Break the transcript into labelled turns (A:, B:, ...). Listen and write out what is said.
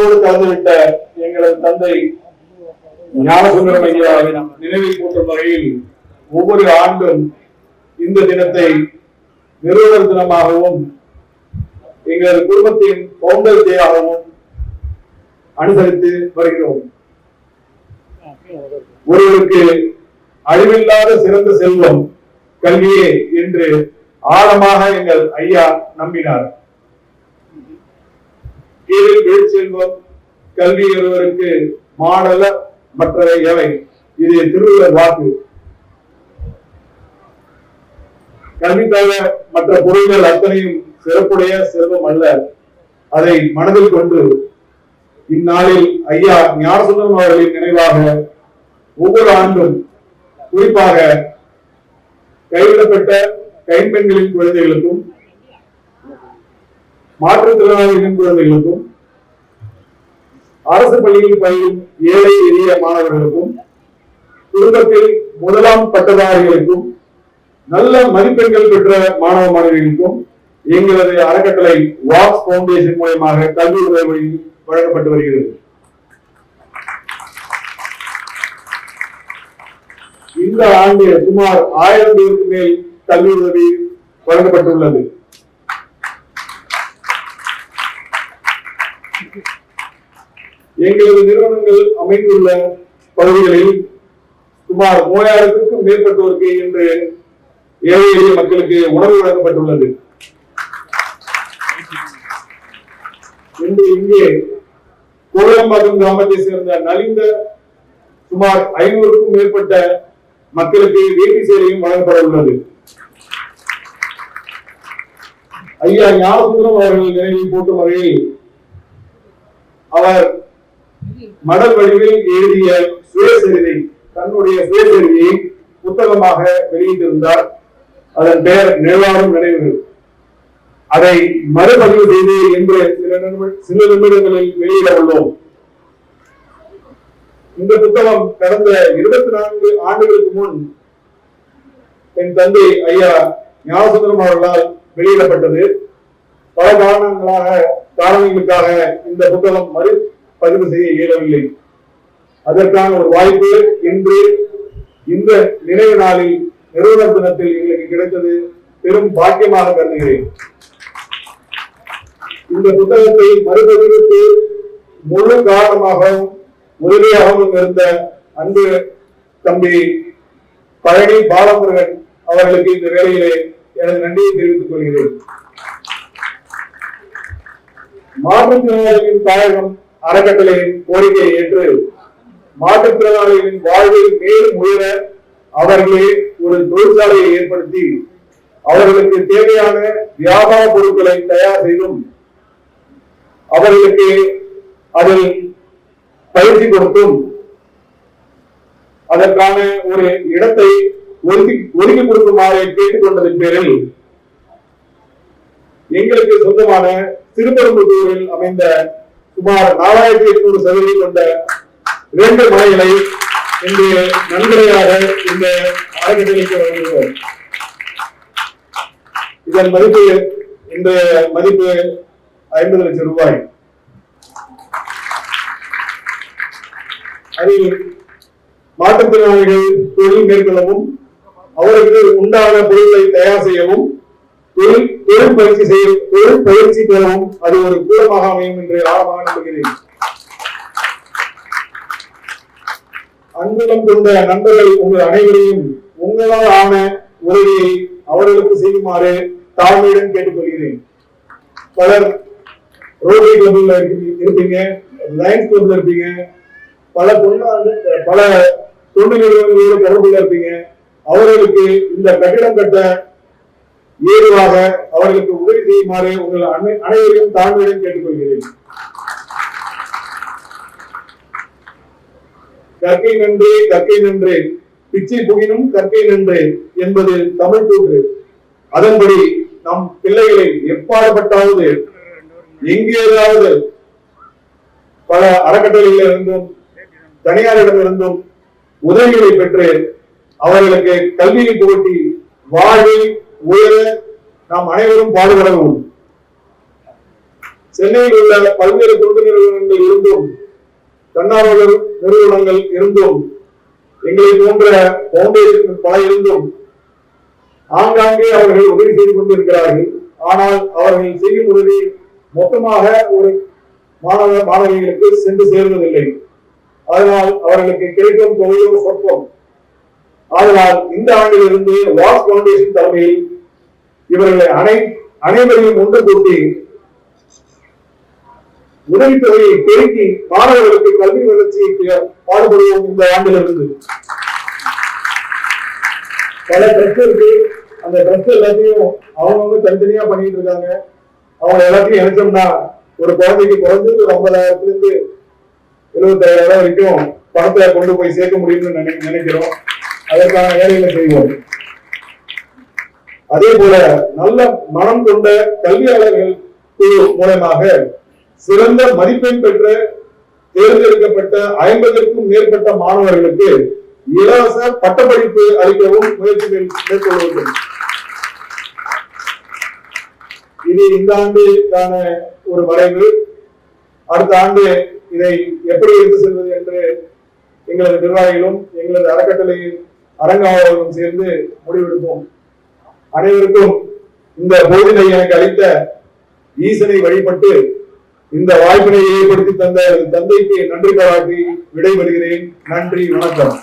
A: உயிரோடு கலந்துவிட்ட எங்களது தந்தை ஞானசுந்தரம் ஐயாவின் நினைவை கூட்டும் வகையில் ஒவ்வொரு ஆண்டும் இந்த தினத்தை நிறுவனர் தினமாகவும் எங்களது குடும்பத்தின் பவுண்டர் டேயாகவும் அனுசரித்து வருகிறோம். ஒருவருக்கு அழிவில்லாத சிறந்த செல்வம் கல்வியே என்று ஆழமாக எங்கள் ஐயா நம்பினார். கீழில் வீழ்ச்செல்வம் கல்வி ஒருவருக்கு மாடல மற்றவை எவை? இது திருவள்ளுவர் வாக்கு. கல்வி தவிர மற்ற பொருள்கள் அத்தனையும் சிறப்புடைய செல்வம் அல்ல. அதை மனதில் கொண்டு இந்நாளில் ஐயா ஞானசுந்தரம் அவர்களின் நினைவாக ஒவ்வொரு ஆண்டும் குறிப்பாக கைவிடப்பட்ட கைம்பெண்களின் குழந்தைகளுக்கும் மாற்றுத்திறனாளிகளின் குழந்தைகளுக்கும் அரசு பள்ளியில் பயிலும் ஏழை எளிய மாணவர்களுக்கும் குடும்பத்தில் முதலாம் பட்டதாரிகளுக்கும் நல்ல மதிப்பெண்கள் பெற்ற மாணவ மாணவிகளுக்கும் எங்களது அறக்கட்டளை வாக்ஸ் பவுண்டேஷன் மூலமாக கல்வி உதவி வழங்கப்பட்டு வருகிறது. இந்த ஆண்டு சுமார் ஆயிரம் பேருக்கு மேல் கல்வி உதவி வழங்கப்பட்டுள்ளது. எங்களது நிறுவனங்கள் அமைந்துள்ள பகுதிகளில் சுமார் மூவாயிரத்திற்கும் மேற்பட்டோருக்கு இன்று ஏழை எளிய மக்களுக்கு உணவு வழங்கப்பட்டுள்ளது. இன்று இங்கே கோலம்பாக்கம் கிராமத்தை சேர்ந்த நலிந்த சுமார் ஐநூறுக்கும் மேற்பட்ட மக்களுக்கு வேட்டி சேவையும் வழங்கப்பட உள்ளது ஐயா ஞானசுந்தரம் அவர்கள் நினைவில் போட்டும் வகையில் அவர் மடல் வடிவில் எழுதிய சுயசரிதை தன்னுடைய சுயசரிதையை புத்தகமாக வெளியிட்டிருந்தார். அதன் பெயர் நிழலாடும் நினைவுகள். அதை மறுபதிவு செய்து என்று சில சில நிமிடங்களில் வெளியிட உள்ளோம். இந்த புத்தகம் கடந்த இருபத்தி நான்கு ஆண்டுகளுக்கு முன் என் தந்தை ஐயா ஞானசுந்தரம் அவர்களால் வெளியிடப்பட்டது. பல காரணங்களாக காரணங்களுக்காக இந்த புத்தகம் மறு பதிவு செய்ய இயலவில்லை. அதற்கான ஒரு வாய்ப்பு இன்று இந்த நினைவு நாளில் நிறுவனர் தினத்தில் எங்களுக்கு கிடைத்தது பெரும் பாக்கியமாக கருதுகிறேன். இந்த புத்தகத்தை மறுபதிவுக்கு முழு காரணமாகவும் உறுதியாகவும் இருந்த அன்பு தம்பி பழனி பாலமுருகன் அவர்களுக்கு இந்த வேலையிலே எனது நன்றியை தெரிவித்துக் கொள்கிறேன். மாற்றுத்திறனாளிகளின் தாயகம் அறக்கட்டளையின் கோரிக்கையை ஏற்று மாற்றுத்திறனாளிகளின் வாழ்வை மேலும் உயர அவர்களே ஒரு தொழிற்சாலையை ஏற்படுத்தி அவர்களுக்கு தேவையான வியாபார பொருட்களை தயார் செய்தும் அவர்களுக்கு அதில் பயிற்சி கொடுத்தும் அதற்கான ஒரு இடத்தை ஒதுக்கி ஒதுக்கி கொடுக்குமாறு கேட்டுக்கொண்டதன் பேரில் எங்களுக்கு சொந்தமான திருப்பரம்புத்தூரில் அமைந்த சுமார் நாலாயிரத்தி எட்நூறு சதவீதம் கொண்ட இரண்டு மலைகளை இன்று நன்கொடையாக இந்த அறக்கட்டளைக்கு வழங்குகிறோம். இதன் மதிப்பு இந்த மதிப்பு ஐம்பது லட்சம் ரூபாய். அதில் மாற்றுத்திறனாளிகள் தொழில் மேற்கொள்ளவும் அவருக்கு உண்டான பொருட்களை தயார் செய்யவும் தொழில் பயிற்சி செய்ய தொழில் பயிற்சி பெறவும் அது ஒரு கூடமாக அமையும் என்று ஆழமாக நம்புகிறேன் அன்புடன் கொண்ட நண்பர்கள் உங்கள் அனைவரையும் உங்களால் ஆன உதவியை அவர்களுக்கு செய்யுமாறு தாழ்மையுடன் கேட்டுக்கொள்கிறேன். பலர் ரோட்டரி கிளப்ல இருப்பீங்க லயன்ஸ் கிளப்ல இருப்பீங்க பல தொண்டாண்டு பல தொண்டு நிறுவனங்களோட தொடர்புல இருப்பீங்க. அவர்களுக்கு இந்த கட்டிடம் கட்ட ஏதுவாக அவர்களுக்கு உதவி செய்யுமாறு உங்கள் அனை- அனைவரையும் தாழ்மையுடன் கேட்டுக்கொள்கிறேன். கற்கை நன்றே கற்கை நன்றே. பிச்சை புகினும் கற்கை நன்றே என்பது தமிழ் கூற்று. அதன்படி நம் பிள்ளைகளை எப்பாடுபட்டாவது எங்கேயாவது பல அறக்கட்டளைகளில் இருந்தும் தனியாரிடமிருந்தும் உதவிகளை பெற்று அவர்களுக்கு கல்வியை புகட்டி வாழ்வில் உயர நாம் அனைவரும் பாடுபடவும் சென்னையில் உள்ள பல்வேறு தொண்டு நிறுவனங்கள் இருந்தும் தன்னார்வலர் நிறுவனங்கள் இருந்தும் எங்களை போன்ற பவுண்டேஷன் பல இருந்தும் ஆங்காங்கே அவர்கள் உதவி செய்து கொண்டிருக்கிறார்கள். ஆனால் அவர்கள் செய்யும் உதவி மொத்தமாக ஒரு மாணவ மாணவிகளுக்கு சென்று சேர்வதில்லை. அதனால் அவர்களுக்கு கிடைக்கும் தொகையோ சொற்பம் ஆனால் இந்த ஆண்டிலிருந்து வாஸ் பவுண்டேஷன் தலைமையில் இவர்களை அனை அனைவரையும் ஒன்று கூட்டி உதவித்தொகையை பெருக்கி மாணவர்களுக்கு கல்வி வளர்ச்சிக்கு பாடுபடுவோம் இந்த ஆண்டிலிருந்து. பல ட்ரஸ்ட் இருக்கு. அந்த ட்ரஸ்ட் எல்லாத்தையும் அவங்கவுங்க தனித்தனியா பண்ணிட்டு இருக்காங்க. அவங்க எல்லாத்தையும் இணைச்சோம்னா ஒரு குழந்தைக்கு குறைஞ்சது ஒரு ஐம்பதாயிரத்துல இருந்து எழுபத்தாயிரம் வரைக்கும் பணத்தை கொண்டு போய் சேர்க்க முடியும்னு நினை நினைக்கிறோம். அதற்கான வேலைகளை செய்வோம். அதே போல நல்ல மனம் கொண்ட கல்வியாளர்கள் குழு மூலமாக சிறந்த மதிப்பெண் பெற்ற தேர்ந்தெடுக்கப்பட்ட ஐம்பதற்கும் மேற்பட்ட மாணவர்களுக்கு இலவச பட்டப்படிப்பு அளிக்கவும் முயற்சி மேற்கொள்ள வேண்டும் இது இந்த ஆண்டுக்கான ஒரு வரைவு அடுத்த ஆண்டு இதை எப்படி எடுத்து செல்வது என்று எங்களது நிர்வாகிகளும் எங்களது அறக்கட்டளையின் அரங்காவலரும் சேர்ந்து முடிவெடுப்போம். அனைவருக்கும் இந்த போதினை எனக்கு அளித்த ஈசனை வழிபட்டு இந்த வாய்ப்பினை ஏற்படுத்தி தந்த எனது தந்தைக்கு நன்றி பாராட்டி விடைபெறுகிறேன். நன்றி வணக்கம்.